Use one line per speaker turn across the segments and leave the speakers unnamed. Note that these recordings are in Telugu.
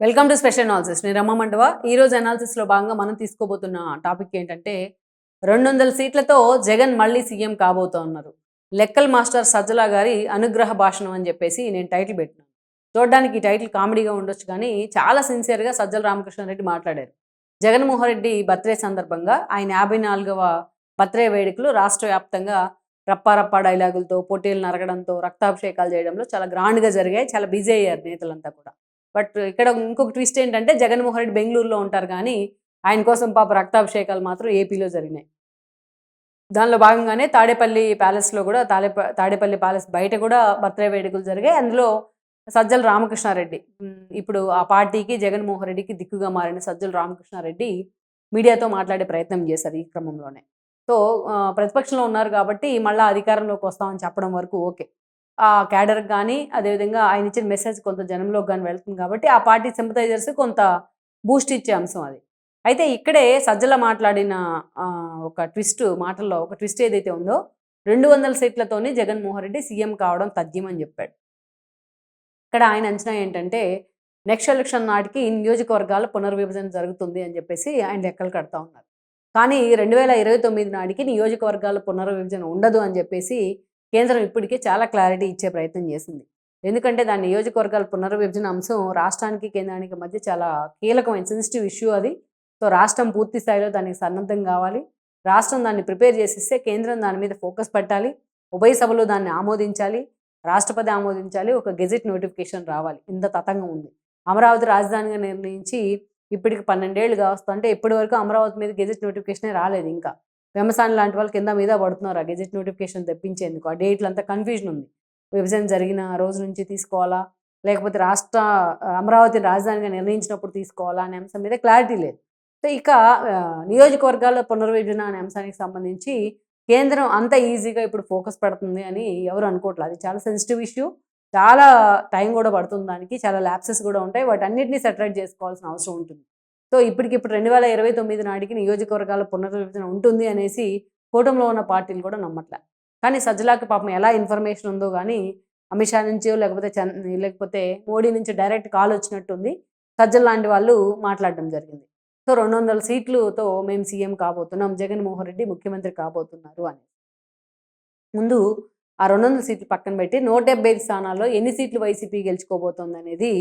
వెల్కమ్ టు స్పెషల్ అనాలిసిస్ నేను రమ్మ మండవ. ఈ రోజు అనాలిసిస్లో భాగంగా మనం తీసుకోబోతున్న టాపిక్ ఏంటంటే రెండు వందల సీట్లతో జగన్ మళ్ళీ సీఎం కాబోతూ ఉన్నారు లెక్కల్ మాస్టర్ సజ్జల గారి అనుగ్రహ భాషణం అని చెప్పేసి నేను టైటిల్ పెట్టినాను చూడడానికి ఈ టైటిల్ కామెడీగా ఉండొచ్చు కానీ చాలా సిన్సియర్గా సజ్జల రామకృష్ణారెడ్డి మాట్లాడారు. జగన్మోహన్ రెడ్డి బర్త్డే సందర్భంగా ఆయన యాభై నాలుగవ బర్త్డే వేడుకలు రాష్ట్ర వ్యాప్తంగా రప్పారప్పా డైలాగులతో పోటీలు నరగడంతో రక్తాభిషేకాలు చేయడంలో చాలా గ్రాండ్గా జరిగాయి. చాలా బిజీ అయ్యారు నేతలంతా కూడా. బట్ ఇక్కడ ఇంకొక ట్విస్ట్ ఏంటంటే జగన్మోహన్ రెడ్డి బెంగళూరులో ఉంటారు కానీ ఆయన కోసం పాప రక్తాభిషేకాలు మాత్రం ఏపీలో జరిగినాయి. దానిలో భాగంగానే తాడేపల్లి ప్యాలెస్లో కూడా తాడే తాడేపల్లి ప్యాలెస్ బయట కూడా బర్త్డే వేడుకలు జరిగాయి. అందులో సజ్జల రామకృష్ణారెడ్డి ఇప్పుడు ఆ పార్టీకి జగన్మోహన్ రెడ్డికి దిక్కుగా మారిన సజ్జల రామకృష్ణారెడ్డి మీడియాతో మాట్లాడే ప్రయత్నం చేశారు ఈ క్రమంలోనే. సో ప్రతిపక్షంలో ఉన్నారు కాబట్టి మళ్ళీ అధికారంలోకి వస్తామని చెప్పడం వరకు ఓకే. క్యాడర్కి కానీ అదేవిధంగా ఆయన ఇచ్చిన మెసేజ్ కొంత జనంలోకి కానీ వెళ్తుంది కాబట్టి ఆ పార్టీ సింపతైజర్స్ కొంత బూస్ట్ ఇచ్చే అంశం అది. అయితే ఇక్కడే సజ్జల మాట్లాడిన ఒక ట్విస్ట్ మాటల్లో ఒక ట్విస్ట్ ఏదైతే ఉందో రెండు వందల సీట్లతోనే జగన్మోహన్ రెడ్డి సీఎం కావడం తథ్యమని చెప్పాడు. ఇక్కడ ఆయన అంచనా ఏంటంటే నెక్స్ట్ ఎలక్షన్ నాటికి ఈ నియోజకవర్గాల పునర్విభజన జరుగుతుంది అని చెప్పేసి ఆయన లెక్కలు కడతా ఉన్నారు. కానీ రెండు వేల ఇరవై తొమ్మిది నాటికి నియోజకవర్గాల పునర్విభజన ఉండదు అని చెప్పేసి కేంద్రం ఇప్పటికే చాలా క్లారిటీ ఇచ్చే ప్రయత్నం చేసింది. ఎందుకంటే దాని నియోజకవర్గాల పునర్విభజన అంశం రాష్ట్రానికి కేంద్రానికి మధ్య చాలా కీలకమైన సెన్సిటివ్ ఇష్యూ అది. సో రాష్ట్రం పూర్తి స్థాయిలో దానికి సన్నద్ధం కావాలి. రాష్ట్రం దాన్ని ప్రిపేర్ చేసిస్తే కేంద్రం దాని మీద ఫోకస్ పెట్టాలి. ఉభయ సభలు దాన్ని ఆమోదించాలి. రాష్ట్రపతి ఆమోదించాలి. ఒక గెజెట్ నోటిఫికేషన్ రావాలి. ఇంత తతంగం ఉంది. అమరావతి రాజధానిగా నిర్ణయించి ఇప్పటికి పన్నెండేళ్ళు కావస్తుంటే ఇప్పటి వరకు అమరావతి మీద గెజెట్ నోటిఫికేషనే రాలేదు ఇంకా. వెమసాన్ లాంటి వాళ్ళు కింద మీద పడుతున్నారు. ఆ గెజెట్ నోటిఫికేషన్ తెప్పించేందుకు. ఆ డేట్లు అంతా కన్ఫ్యూజన్ ఉంది. విభజన జరిగిన రోజు నుంచి తీసుకోవాలా? లేకపోతే రాష్ట్ర అమరావతి రాజధానిగా నిర్ణయించినప్పుడు తీసుకోవాలా? అనే అంశం మీద క్లారిటీ లేదు. సో ఇక నియోజకవర్గాల పునర్విభజన అనే అంశానికి సంబంధించి కేంద్రం అంత ఈజీగా ఇప్పుడు ఫోకస్ పెడుతుంది అని ఎవరు అనుకోవట్లేదు. అది చాలా సెన్సిటివ్ ఇష్యూ. చాలా టైం కూడా పడుతుంది దానికి. చాలా ల్యాప్సెస్ కూడా ఉంటాయి. వాటి అన్నింటినీ సెటరేట్ చేసుకోవాల్సిన అవసరం ఉంటుంది. సో ఇప్పటికిప్పుడు రెండు వేల ఇరవై తొమ్మిది నాటికి నియోజకవర్గాల పునర్విభజన ఉంటుంది అనేసి కూటమిలో ఉన్న పార్టీలు కూడా నమ్మట్లే. కానీ సజ్జలాకి పాపం ఎలా ఇన్ఫర్మేషన్ ఉందో కానీ అమిత్ షా నుంచో లేకపోతే చంద్ లేకపోతే మోడీ నుంచి డైరెక్ట్ కాల్ వచ్చినట్టుంది. సజ్జల లాంటి వాళ్ళు మాట్లాడడం జరిగింది. సో రెండు వందల సీట్లతో మేము సీఎం కాబోతున్నాం జగన్మోహన్ రెడ్డి ముఖ్యమంత్రి కాబోతున్నారు అని. ముందు ఆ రెండు వందల సీట్లు పక్కన పెట్టి నూట డెబ్బై ఐదు స్థానాల్లో ఎన్ని సీట్లు వైసీపీ గెలుచుకోబోతోంది అనేది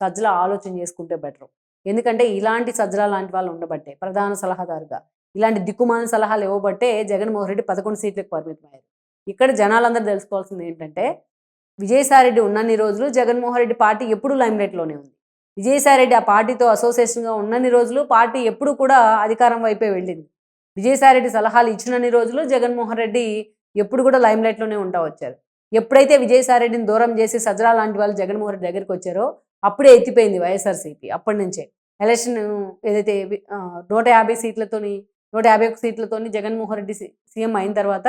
సజ్జల ఆలోచన చేసుకుంటే బెటర్. ఎందుకంటే ఇలాంటి సజ్జల లాంటి వాళ్ళు ఉండబట్టే ప్రధాన సలహాదారుగా. ఇలాంటి దిక్కుమాల సలహాలు ఇవ్వబట్టే జగన్మోహన్ రెడ్డి పదకొండు సీట్లకు పరిమితమయ్యారు. ఇక్కడ జనాలందరూ తెలుసుకోవాల్సింది ఏంటంటే విజయసాయిరెడ్డి ఉన్నన్ని రోజులు జగన్మోహన్ రెడ్డి పార్టీ ఎప్పుడు లైమ్లైట్లోనే ఉంది. విజయసాయిరెడ్డి ఆ పార్టీతో అసోసియేషన్గా ఉన్నన్ని రోజులు పార్టీ ఎప్పుడు కూడా అధికారం వైపే వెళ్ళింది. విజయసాయిరెడ్డి సలహాలు ఇచ్చినన్ని రోజులు జగన్మోహన్ రెడ్డి ఎప్పుడు కూడా లైమ్లైట్లోనే ఉంటా వచ్చారు. ఎప్పుడైతే విజయసాయిరెడ్డిని దూరం చేసి సజ్జలా లాంటి వాళ్ళు జగన్మోహన్ రెడ్డి దగ్గరికి వచ్చారో అప్పుడే ఎత్తిపోయింది వైఎస్ఆర్సీపీ అప్పటి నుంచే. ఎలక్షన్ ఏదైతే నూట యాభై సీట్లతోని నూట యాభై ఒక్క సీట్లతోని జగన్మోహన్ రెడ్డి సి- సీఎం అయిన తర్వాత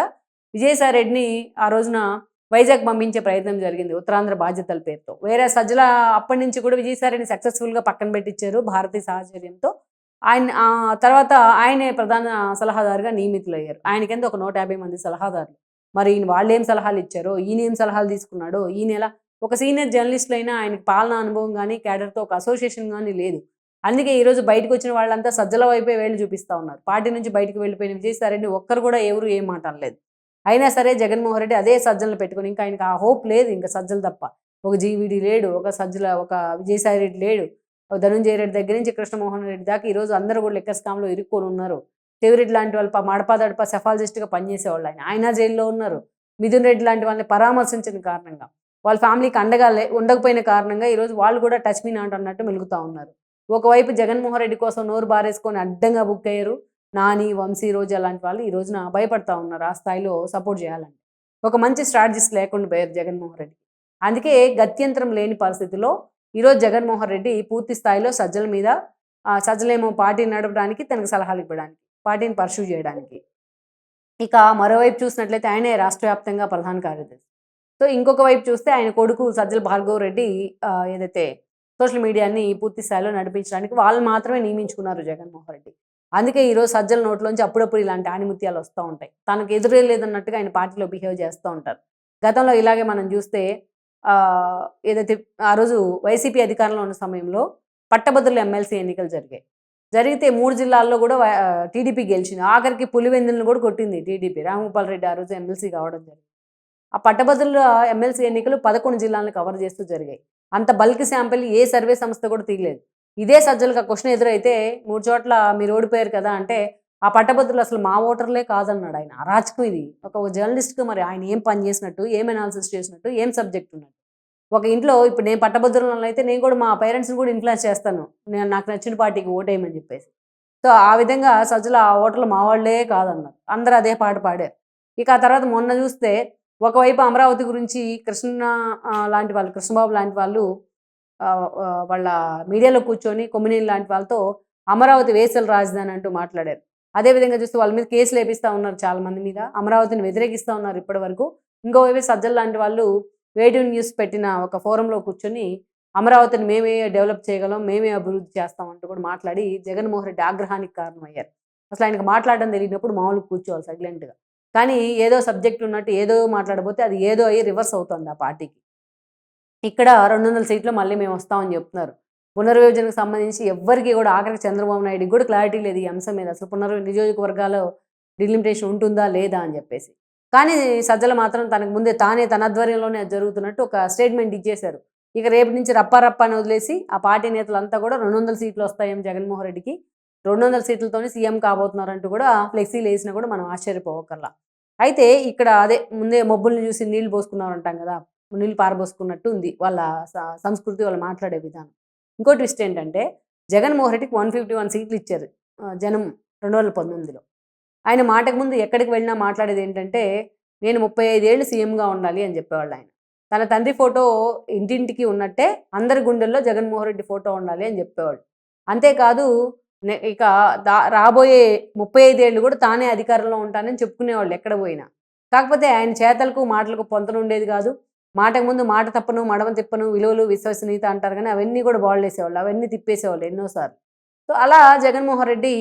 విజయసాయిరెడ్డిని ఆ రోజున వైజాగ్ పంపించే ప్రయత్నం జరిగింది ఉత్తరాంధ్ర బాధ్యతల పేరుతో. వేరే సజ్జల అప్పటి నుంచి కూడా విజయసాయిరెడ్డిని సక్సెస్ఫుల్గా పక్కన పెట్టించారు భారతీయ సాహచర్యంతో. ఆయన తర్వాత ఆయనే ప్రధాన సలహాదారుగా నియమితులయ్యారు. ఆయన కింద ఒక నూట యాభై మంది సలహాదారులు. మరి ఈయన వాళ్ళు ఏం సలహాలు ఇచ్చారో ఈయన ఏం సలహాలు తీసుకున్నాడో ఈయన ఎలా ఒక సీనియర్ జర్నలిస్టులైనా ఆయనకి పాలనా అనుభవం కానీ క్యాడర్తో ఒక అసోసియేషన్ కానీ లేదు. అందుకే ఈరోజు బయటకు వచ్చిన వాళ్ళంతా సజ్జల వైపే వేళ్ళు చూపిస్తా ఉన్నారు. పార్టీ నుంచి బయటకు వెళ్ళిపోయిన విజయసాయిరెడ్డి ఒక్కరు కూడా ఎవరు ఏం మాట అనలేదు అయినా సరే జగన్మోహన్ రెడ్డి అదే సజ్జలను పెట్టుకుని ఇంకా ఆయనకి ఆ హోప్ లేదు ఇంకా సజ్జలు తప్ప. ఒక జీవిడి లేడు ఒక సజ్జల ఒక విజయసాయిరెడ్డి లేడు. ఒక ధనుంజయ రెడ్డి దగ్గర నుంచి కృష్ణమోహన్ రెడ్డి దాకా ఈ రోజు అందరూ కూడా లెక్క స్కామ్లో ఇరుక్కొని ఉన్నారు. చెవిరెడ్డి లాంటి వాళ్ళు మడపాదడప మడపా సెఫాలజిస్ట్గా పనిచేసేవాళ్ళు ఆయన. ఆయన జైల్లో ఉన్నారు. మిథున్ రెడ్డి లాంటి వాళ్ళని పరామర్శించిన కారణంగా. వాళ్ళ ఫ్యామిలీకి అండగా లే ఉండకపోయిన కారణంగా ఈరోజు వాళ్ళు కూడా టచ్ మీ నాట్ అన్నట్టు మెలుగుతూ ఉన్నారు. ఒకవైపు జగన్మోహన్ రెడ్డి కోసం నోరు బారేసుకొని అడ్డంగా బుక్ అయ్యారు. నాని వంశీ రోజు అలాంటి వాళ్ళు ఈ రోజున భయపడతా ఉన్నారు. ఆ స్థాయిలో సపోర్ట్ చేయాలని ఒక మంచి స్ట్రాటజిస్ట్ లేకుండా పోయారు జగన్మోహన్ రెడ్డి. అందుకే గత్యంతరం లేని పరిస్థితిలో ఈరోజు జగన్మోహన్ రెడ్డి పూర్తి స్థాయిలో సజ్జల మీద సజ్జలేమో పార్టీని నడపడానికి తనకు సలహాలు ఇవ్వడానికి పార్టీని పర్సూ చేయడానికి. ఇక మరోవైపు చూసినట్లయితే ఆయనే రాష్ట్ర వ్యాప్తంగా ప్రధాన కార్యదర్శి. సో ఇంకొక వైపు చూస్తే ఆయన కొడుకు సజ్జల భార్గవ్ రెడ్డి ఏదైతే సోషల్ మీడియాని పూర్తి స్థాయిలో నడిపించడానికి వాళ్ళు మాత్రమే నియమించుకున్నారు జగన్మోహన్ రెడ్డి. అందుకే ఈరోజు సజ్జల నోట్లోంచి అప్పుడప్పుడు ఇలాంటి ఆనిముత్యాలు వస్తూ ఉంటాయి. తనకు ఎదురే లేదన్నట్టుగా ఆయన పార్టీలో బిహేవ్ చేస్తూ ఉంటారు. గతంలో ఇలాగే మనం చూస్తే ఏదైతే ఆ రోజు వైసీపీ అధికారంలో ఉన్న సమయంలో పట్టభద్రుల ఎమ్మెల్సీ ఎన్నికలు జరిగాయి. జరిగితే మూడు జిల్లాల్లో కూడా టీడీపీ గెలిచింది. ఆఖరికి పులివెందులను కూడా కొట్టింది టీడీపీ. రామగోపాల్ రెడ్డి ఆ రోజు ఎమ్మెల్సీ కావడం జరిగింది. ఆ పట్టభద్రుల ఎమ్మెల్సీ ఎన్నికలు పదకొండు జిల్లాలను కవర్ చేస్తూ జరిగాయి. అంత బల్క్ శాంపిల్ ఏ సర్వే సంస్థ కూడా తీయలేదు. ఇదే సజ్జలకు ఆ క్వశ్చన్ ఎదురైతే మూడు చోట్ల మీరు ఓడిపోయారు కదా అంటే ఆ పట్టభద్రులు అసలు మా ఓటర్లే కాదన్నాడు ఆయన. అరాచకం ఇది. ఒక జర్నలిస్ట్కి మరి ఆయన ఏం పని చేసినట్టు ఏం అనాలిసిస్ చేసినట్టు ఏం సబ్జెక్ట్ ఉన్నట్టు. ఒక ఇంట్లో ఇప్పుడు నేను పట్టభద్రులను అయితే నేను కూడా మా పేరెంట్స్ని కూడా ఇన్ఫ్లుయెన్స్ చేస్తాను. నేను నాకు నచ్చిన పార్టీకి ఓటేయమని చెప్పేసి. సో ఆ విధంగా సజ్జల ఆ ఓటర్లు మా వాళ్ళే కాదన్నారు. అందరూ అదే పాట పాడారు. ఇక ఆ తర్వాత మొన్న చూస్తే ఒకవైపు అమరావతి గురించి కృష్ణ లాంటి వాళ్ళు కృష్ణబాబు లాంటి వాళ్ళు వాళ్ళ మీడియాలో కూర్చొని కొమ్మినేని లాంటి వాళ్ళతో అమరావతి వేసల రాజధాని అంటూ మాట్లాడారు. అదేవిధంగా చూస్తే వాళ్ళ మీద కేసులు వేపిస్తూ ఉన్నారు చాలా మంది. మీద అమరావతిని వ్యతిరేకిస్తూ ఉన్నారు ఇప్పటి వరకు ఇంకోవైపు సజ్జల లాంటి వాళ్ళు వేడి న్యూస్ పెట్టిన ఒక ఫోరంలో కూర్చొని అమరావతిని మేమే డెవలప్ చేయగలం మేమే అభివృద్ధి చేస్తాం అంటూ కూడా మాట్లాడి జగన్మోహన్ రెడ్డి ఆగ్రహానికి కారణమయ్యారు. అసలు ఆయనకు మాట్లాడడం తెలియనప్పుడు మామూలు కూర్చోవాలి సైలెంట్గా. కానీ ఏదో సబ్జెక్ట్ ఉన్నట్టు ఏదో మాట్లాడబోతే అది ఏదో అయ్యి రివర్స్ అవుతుంది ఆ పార్టీకి. ఇక్కడ రెండు వందల సీట్లు మళ్ళీ మేము వస్తామని చెప్తున్నారు. పునర్విభజనకు సంబంధించి ఎవ్వరికి కూడా ఆఖరికి చంద్రబాబు నాయుడికి కూడా క్లారిటీ లేదు ఈ అంశం మీద. అసలు పునర్ నియోజకవర్గాల్లో డిలిమిటేషన్ ఉంటుందా లేదా అని చెప్పేసి. కానీ సజ్జల మాత్రం తనకు ముందే తానే తన ఆధ్వర్యంలోనే అది జరుగుతున్నట్టు ఒక స్టేట్మెంట్ ఇచ్చేశారు. ఇక రేపు నుంచి రప్పారప్ప అని వదిలేసి ఆ పార్టీ నేతలంతా కూడా రెండు వందల సీట్లు వస్తాయేమో జగన్మోహన్ రెడ్డికి. రెండు వందల సీట్లతోనే సీఎం కాబోతున్నారంటూ కూడా ఫ్లెక్సీలు వేసినా కూడా మనం ఆశ్చర్యపోవక్కర్లా. అయితే ఇక్కడ అదే ముందే మబ్బుల్ని చూసి నీళ్ళు పోసుకున్నారు అంటాం కదా నీళ్ళు పారబోసుకున్నట్టు ఉంది వాళ్ళ సంస్కృతి వాళ్ళు మాట్లాడే విధానం. ఇంకో ట్విస్ట్ ఏంటంటే జగన్మోహన్ రెడ్డికి వన్ ఫిఫ్టీ వన్ సీట్లు ఇచ్చారు జనం రెండు వేల పంతొమ్మిదిలో. ఆయన మాటకు ముందు ఎక్కడికి వెళ్ళినా మాట్లాడేది ఏంటంటే నేను ముప్పై ఐదేళ్ళు సీఎంగా ఉండాలి అని చెప్పేవాళ్ళు ఆయన. తన తండ్రి ఫోటో ఇంటింటికి ఉన్నట్టే అందరి గుండెల్లో జగన్మోహన్ రెడ్డి ఫోటో ఉండాలి అని చెప్పేవాడు అంతేకాదు ఇక దా రాబోయే ముప్పై ఐదేళ్ళు కూడా తానే అధికారంలో ఉంటానని చెప్పుకునేవాళ్ళు ఎక్కడ పోయినా. కాకపోతే ఆయన చేతలకు మాటలకు పొంతనుండేది కాదు. మాటకు ముందు మాట తప్పను మడమ తిప్పను విలువలు విశ్వసనీయత అంటారు కానీ అవన్నీ కూడా బాగులేసేవాళ్ళు అవన్నీ తిప్పేసేవాళ్ళు ఎన్నోసార్లు. సో అలా Jaganmohan Reddy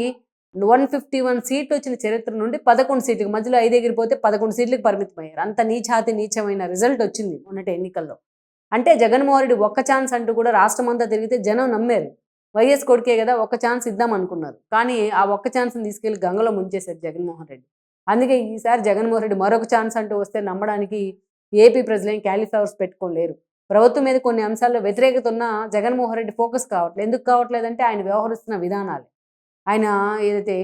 one fifty one సీట్లు వచ్చిన చరిత్ర నుండి పదకొండు సీట్లకు మధ్యలో ఐదు ఎగిరిపోతే పదకొండు సీట్లకు పరిమితమయ్యారు. అంత నీచాతి నీచమైన రిజల్ట్ వచ్చింది మొన్నటి ఎన్నికల్లో. అంటే జగన్మోహన్ రెడ్డి ఒక్క ఛాన్స్ అంటూ కూడా రాష్ట్రం అంతా తిరిగితే జనం నమ్మారు. వైఎస్ కొడుకే కదా ఒక్క ఛాన్స్ ఇద్దాం అనుకున్నారు. కానీ ఆ ఒక్క ఛాన్స్ని తీసుకెళ్ళి గంగలో ముంచేశారు జగన్మోహన్ రెడ్డి. అందుకే ఈసారి జగన్మోహన్ రెడ్డి మరొక ఛాన్స్ అంటూ వస్తే నమ్మడానికి ఏపీ ప్రజలేం క్యాలీఫ్లవర్స్ పెట్టుకోలేరు ప్రభుత్వం మీద కొన్ని అంశాల్లో వ్యతిరేకత ఉన్న జగన్మోహన్ రెడ్డి ఫోకస్ కావట్లేదు ఎందుకు కావట్లేదంటే ఆయన వ్యవహరిస్తున్న విధానాలు. ఆయన ఏదైతే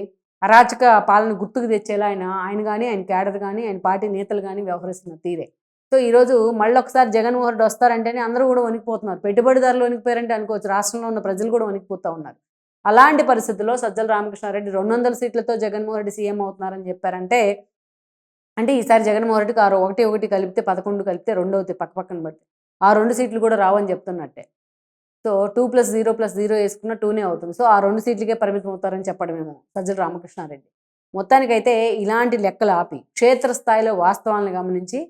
అరాచక పాలన గుర్తుకు తెచ్చేలా ఆయన ఆయన కానీ ఆయన క్యాడర్ కానీ ఆయన పార్టీ నేతలు కానీ వ్యవహరిస్తున్న తీరే. సో ఈరోజు మళ్ళీ ఒకసారి జగన్మోహన్ రెడ్డి వస్తారంటేనే అందరూ కూడా వణికిపోతున్నారు. పెట్టుబడిదారులు వణికిపోయారంటే అనుకోవచ్చు. రాష్ట్రంలో ఉన్న ప్రజలు కూడా వణికిపోతూ ఉన్నారు. అలాంటి పరిస్థితుల్లో సజ్జల రామకృష్ణారెడ్డి రెండు వందల సీట్లతో జగన్మోహన్ రెడ్డి సీఎం అవుతున్నారని చెప్పారంటే అంటే ఈసారి జగన్మోహన్ రెడ్డికి ఆరు ఒకటి ఒకటి కలిపితే పదకొండు కలిపితే రెండు అవుతాయి పక్క పక్కన బట్టి ఆ రెండు సీట్లు కూడా రావని చెప్తున్నట్టే. So two plus zero plus zero వేసుకున్న టూనే అవుతుంది. సో ఆ రెండు సీట్లకే పరిమితం అవుతారని చెప్పడమేమో సజ్జల రామకృష్ణారెడ్డి. మొత్తానికైతే ఇలాంటి లెక్కలు ఆపి క్షేత్రస్థాయిలో వాస్తవాలను గమనించి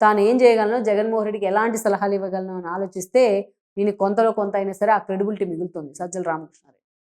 తాను ఏం చేయగలను? జగన్మోహన్ రెడ్డికి ఎలాంటి సలహాలు ఇవ్వగలను అని ఆలోచిస్తే నేను కొంతలో కొంత అయినా సరే ఆ క్రెడిబిలిటీ మిగులుతుంది. సజ్జల రామకృష్ణారెడ్డి.